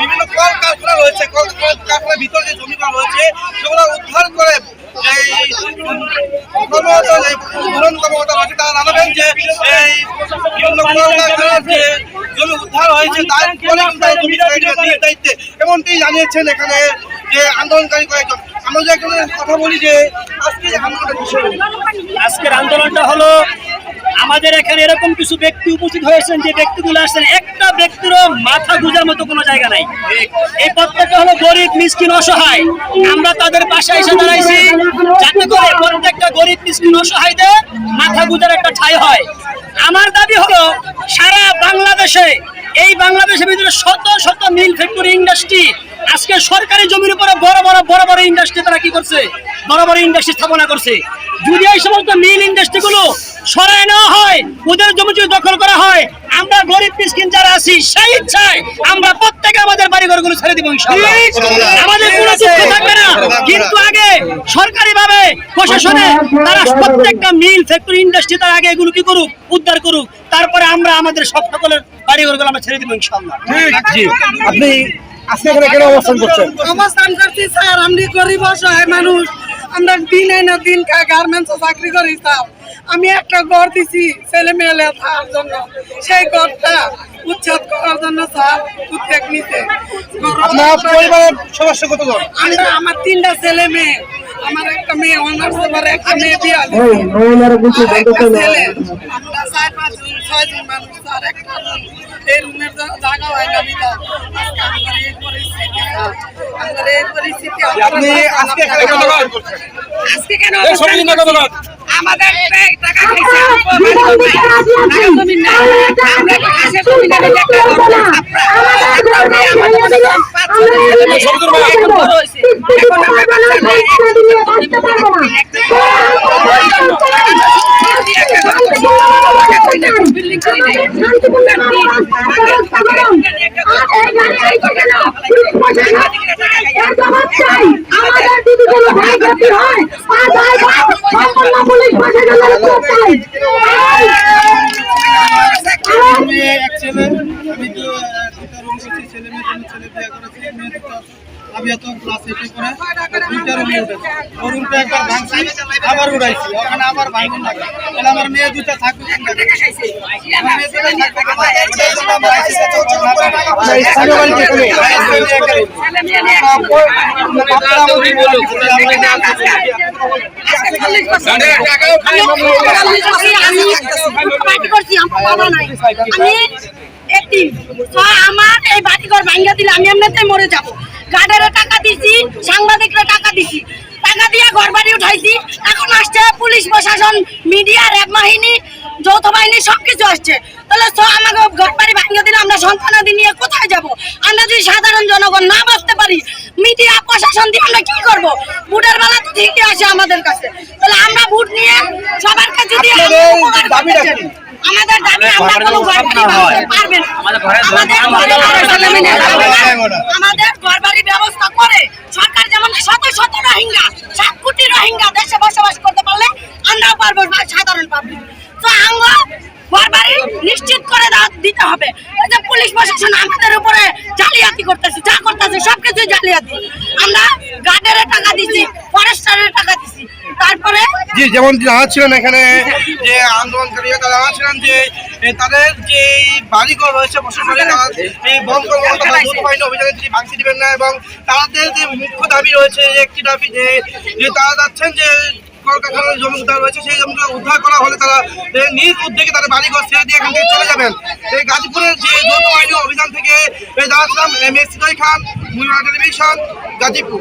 বিভিন্ন রয়েছে ভিতরে যে জমিগুলো রয়েছে সেগুলো উদ্ধার করে এই কর্মকর্তা যে উন্নয়ন কর্মকর্তা রয়েছে তারা জানাবেন যে এই বিভিন্ন কল যে জমি উদ্ধার হয়েছে তার ফলে জমি দায়িত্বে। এমনটি জানিয়েছেন এখানে যে আন্দোলনকারী কয়েকজন। আজকের আন্দোলনটা হলো, আমাদের এখানে এরকম কিছু ব্যক্তি উপস্থিত হয়েছেন যে ব্যক্তিগুলো আসছেন, একটা ব্যক্তিরও মাথা গুজার মতো কোনো জায়গা নাই। এই প্রত্যেকটা হলো গরিব, মিসকিন, অসহায়। আমরা তাদের পাশে এসে দাঁড়াইছি, যাতে করে প্রত্যেকটা গরিব, মিসকিন, অসহায়দের মাথা গুজার একটা ঠাই হয়। আমার দাবি হলো, সারা বাংলাদেশে, এই বাংলাদেশের ভিতরে শত শত মিল ফ্যাক্টরি ইন্ডাস্ট্রি আজকে সরকারি জমির উপরে বড় বড় বড় বড় ইন্ডাস্ট্রি তারা কি করছে? বড় বড় ইন্ডাস্ট্রি স্থাপনা করছে। যদি এই সমস্ত মিল ইন্ডাস্ট্রি গুলো সরায় নেওয়া হয়, ওদের জমি যদি দখল করা হয়, আমরা গরিব, মিসকিন যারা আছি, সেই ইচ্ছায় আমরা প্রত্যেকে আমাদের বাড়ি ঘরগুলো ছেড়ে দিব আমাদের কোনো দুঃখ থাকবে না। কিন্তু আগে সরকারি ভাবে প্রশাসনে তারা প্রত্যেকটা মিল ফ্যাক্টরি ইন্ডাস্ট্রি তারা আগে এগুলো কি করুক, উদ্ধার করুক। তারপরে আমরা আমাদের সব সকলের বাড়ি ঘরগুলো আমরা ছেড়ে দিব ইনশাআল্লাহ। আপনি আজকে এখানে কেন অবস্থান করছেন? অবস্থান করছি স্যার আমি গরিব অসহায় মানুষ। আমরা দিন না দিন গার্মেন্টসে চাকরি করি স্যার। আমি একটা ঘর দিছি ছেলে মেয়ে থাকার জন্য। সেই ঘরটা উচ্ছেদ করার জন্য স্যার উদ্যোগ নিতে সদস্য কতজন? আমরা আমার তিনটা ছেলে মেয়ে আমার একটা মেয়ে অনার্স একটা মেয়ে বিয়া একটা ছেলে। আমরা চার পাঁচ জন ছয় জন মানুষ স্যার একটা এই রুমের জায়গা হয় না বিটা আজকে আমাদের এই পরিস্থিতি স্যার। আমাদের এই পরিস্থিতি আপনি আজকে কেন আজকে কেন আমাদের টাকা খাইছে। আমরা কাছে জমি না দিলে একটা ঘর ছাপরা আমাদের পাঁচ ছেলে মেয়ে এখন বড় হয়েছে এখন আমরা বাচ্চা নাই আমাদের দিদি কোনো ভাই হয় সম্পূর্ণ পুলিশ প্রশাসনের চাই আমি তো ছেলে মেয়ে ছেলে বিয়ে করেছি মেয়ে আমি এত ক্লাস এইটে করে দুইটা রুমে উঠেছি ও রুমটা একবার ভাঙছি আবার উড়াইছি ওখানে আবার ভাঙুন না তাহলে আমার মেয়ে দুটা থাকবে জন্য আমরা এই বাড়িঘর ভাঙ্গা দিলে আমি এমনিতে মরে যাব গার্ডারে টাকা দিছি সাংবাদিকরা টাকা দিছি। টাকা দিয়ে ঘর বাড়ি উঠাইছি। এখন আসছে পুলিশ প্রশাসন মিডিয়া র্যাব বাহিনী যৌথ বাহিনী সবকিছু আসছে। তাহলে তো আমাকে ঘর বাড়ি ভাঙ্গা দিলে আমরা সন্তানাদি নিয়ে কোথায় যাব? আমরা যদি সাধারণ জনগণ না বাঁচতে পারি মিডিয়া প্রশাসন দিয়ে আমরা কি করব? ভোটের বেলা তো ঠিকই আসে আমাদের কাছে। তাহলে আমরা ভোট নিয়ে সবার কাছে দিয়ে আমরা উপকার করতে চাই। আমাদের আমরা ঘর বাড়ি বানাতে পারবে না। আমাদের ঘরে ছেলেমেয়ে থাকবে না। আমাদের ঘর বাড়ি ব্যবস্থা করে সরকার যেমন শত শত রোহিঙ্গা সাত কোটি রোহিঙ্গা দেশে বসবাস করতে পারলে আমরাও পারব সাধারণ পাবলিক তো আমরা ঘর বাড়ি নিশ্চিত করে দিতে হবে। এই যে পুলিশ প্রশাসন আমাদের উপরে জালিয়াতি করতেছে যা করতেছে সবকিছু জালিয়াতি। আমরা গার্ডের টাকা দিছি ফরেস্টারের টাকা দিছি। তারপরে? জি যেমন জানাচ্ছিলেন এখানে যে আন্দোলনকারীরা তারা জানাচ্ছিলেন যে তাদের যে বাড়িঘর রয়েছে প্রশাসনের তারা এই বন কর্মকর্তা যৌথ বাহিনী অভিযানে তিনি ভাঙচি দিবেন না এবং তাদের যে মুখ্য দাবি রয়েছে যে একটি দাবি যে তারা যাচ্ছেন যে কলকারখানার জমি উদ্ধার রয়েছে সেই জমিগুলো উদ্ধার করা হলে তারা নিজ উদ্যোগে তাদের বাড়িঘর ছেড়ে দিয়ে এখান থেকে চলে যাবেন। এই গাজীপুরের যে যৌথ বাহিনী অভিযান থেকে জানাচ্ছিলাম M S Khan Munira television Gazipur.